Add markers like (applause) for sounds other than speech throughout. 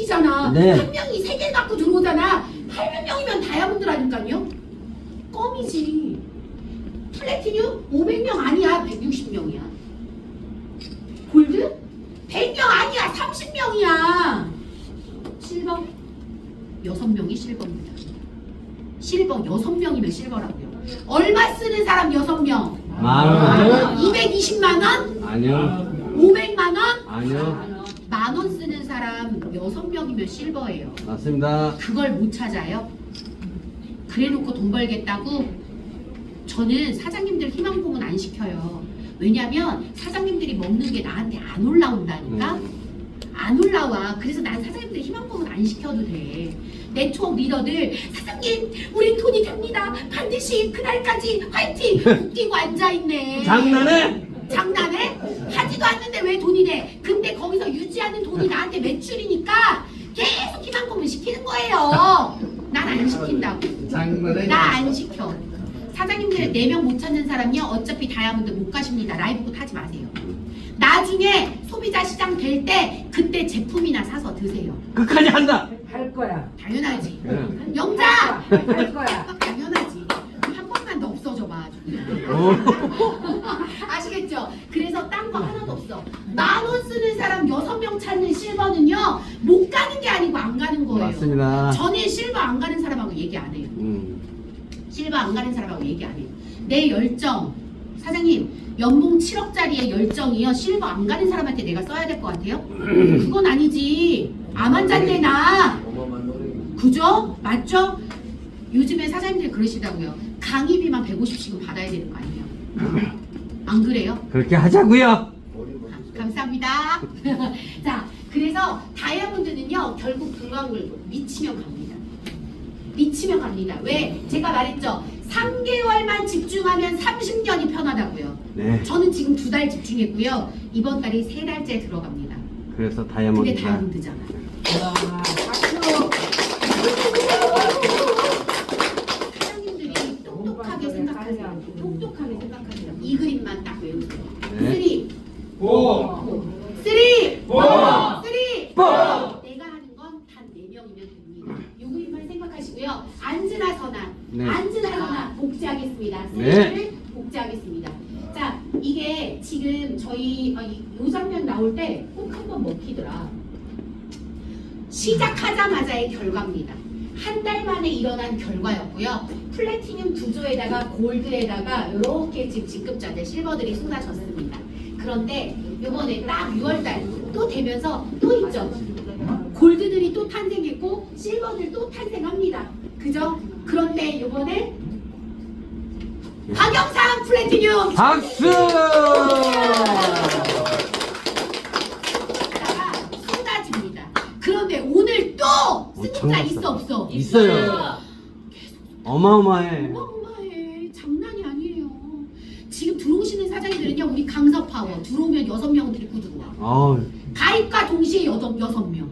이잖아. 네. 한 명이 세 개 갖고 들어오잖아. 800명이면 다이아몬드라니까요. 껌이지. 플래티늄 500명 아니야. 160명이야. 골드 100명 아니야. 30명이야. 실버 6명이 실버입니다. 실버 6명이면 실버라고요. 얼마 쓰는 사람 6명? 만 원. 220만 원? 아니요. 500만 원? 아니요. 만 원 쓰는 사람 6명이면 실버예요. 맞습니다. 그걸 못 찾아요? 그래 놓고 돈 벌겠다고? 저는 사장님들 희망봉은 안 시켜요. 왜냐면 사장님들이 먹는 게 나한테 안 올라온다니까? 안 올라와. 그래서 난 사장님들 희망봉은 안 시켜도 돼. 네트워크 리더들, 사장님, 우린 돈이 됩니다. 반드시 그날까지 화이팅! (laughs) 웃기고 앉아있네. 장난해? 장난해? 하지도 않는데 왜 돈이 돼? 유지하는 돈이 나한테 매출이니까 계속 희망고문 시키는 거예요. 난 안 시킨다고. 나 안 시켜. 사장님들 4명 못 찾는 사람이요. 어차피 다이아몬드 못 가십니다. 라이브 탓 하지 마세요. 나중에 소비자 시장 될 때 그때 제품이나 사서 드세요. 끝까지 한다. 할 거야. 당연하지. 네. 영자! 할 거야. (laughs) 당연하지. 한 번만 더 없어져 봐. 아주. 오. (laughs) 아시겠죠? 그래서 딴 거 하나도 없어. 만 원 쓰는 사람 여섯 명 찾는 실버는요, 못 가는 게 아니고 안 가는 거예요. 맞습니다. 저는 실버 안 가는 사람하고 얘기 안 해요. 음. 실버 안 가는 사람하고 얘기 안 해요. 내 열정, 사장님, 연봉 7억짜리의 열정이요, 실버 안 가는 사람한테 내가 써야 될 것 같아요? (clears throat) 그건 아니지. 암 환자인데 나. 그죠? 맞죠? 요즘에 사장님들이 그러시다고요. 강의비만 150씩은 받아야 되는 거 아니에요? (clears throat) 안 그래요? 그렇게 하자고요. 감사합니다. (laughs) 자, 그래서 다이아몬드는요 결국 불광물고 미치면 갑니다. 미치면 갑니다. 왜? 제가 말했죠. 3개월만 집중하면 30년이 편하다고요. 네. 저는 지금 두 달 집중했고요. 이번 달이 세 달째 들어갑니다. 그래서 다이아몬드가. 그게 다이아몬드잖아요. 와, 박수. 사장님들이 똑똑하게 생각하세요. 똑똑하게 생각하세요. 이 그림만 딱 외우세요. 네. 3, 4, 3, 4. 뭐? 내가 하는 건 단 4명이면 됩니다. 요구인만 생각하시고요. 앉으나서나, 네. 앉으나서나 복제하겠습니다. 네. 쓰레기를 복제하겠습니다. 자, 이게 지금 저희 어, 요 장면 나올 때 꼭 한번 먹히더라. 시작하자마자의 결과입니다. 한 달 만에 일어난 결과였고요. 플래티늄 구조에다가 골드에다가 이렇게 지금 직급자들 실버들이 쏟아졌습니다. 그런데 이번에 딱 6월달 또 되면서 또 있죠. 골드들이 또 탄생했고 실버들 또 탄생합니다. 그죠? 그런데 이번에 박영상 플래티늄 박수! 쏟아집니다. 그런데 오늘 또 승자 있어 없어? 있어요. 어마어마해. 어마어마해. 장난이 아니에요. 지금 들어오시는 사장님들은요, 우리 강서 파워 들어오면 여섯 명 데리고 들어와. 어우. 가입과 동시에 여섯 여섯 명.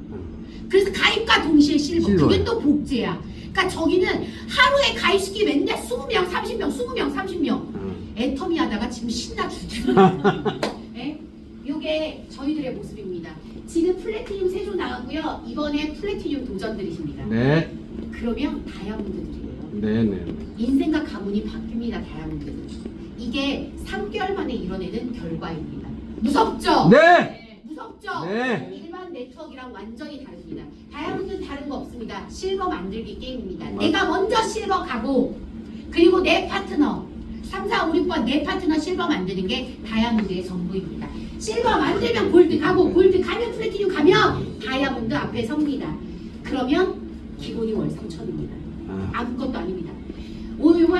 그래서 가입과 동시에 실버. 실버요. 그게 또 복제야. 그러니까 저기는 하루에 가입시키 맨날 20명, 30명, 20명, 30명. 음. 애터미 하다가 지금 신나 죽죠. (laughs) 예? 요게 저희들의 모습입니다. 지금 플래티늄 세조 나왔고요. 이번에 플래티늄 도전들이십니다. 네. 그러면 다이아몬드들이에요. 네 네. 인생과 가문이 바뀝니다. 다이아몬드는. 이게 3개월 만에 이뤄내는 결과입니다. 무섭죠? 네. 무섭죠? 네. 일반 네트워크랑 완전히 다릅니다. 다이아몬드는 다른 거 없습니다. 실버 만들기 게임입니다. 맞- 내가 먼저 실버 가고 그리고 내 파트너 3, 4, 5, 6번 내 파트너 실버 만드는 게 다이아몬드의 전부입니다. 실버 만들면 골드 가고 골드 가면 플래티늄 가면 다이아몬드 앞에 섭니다. 그러면 기본이 월 3천입니다. 아. 아무것도 아닙니다. 오늘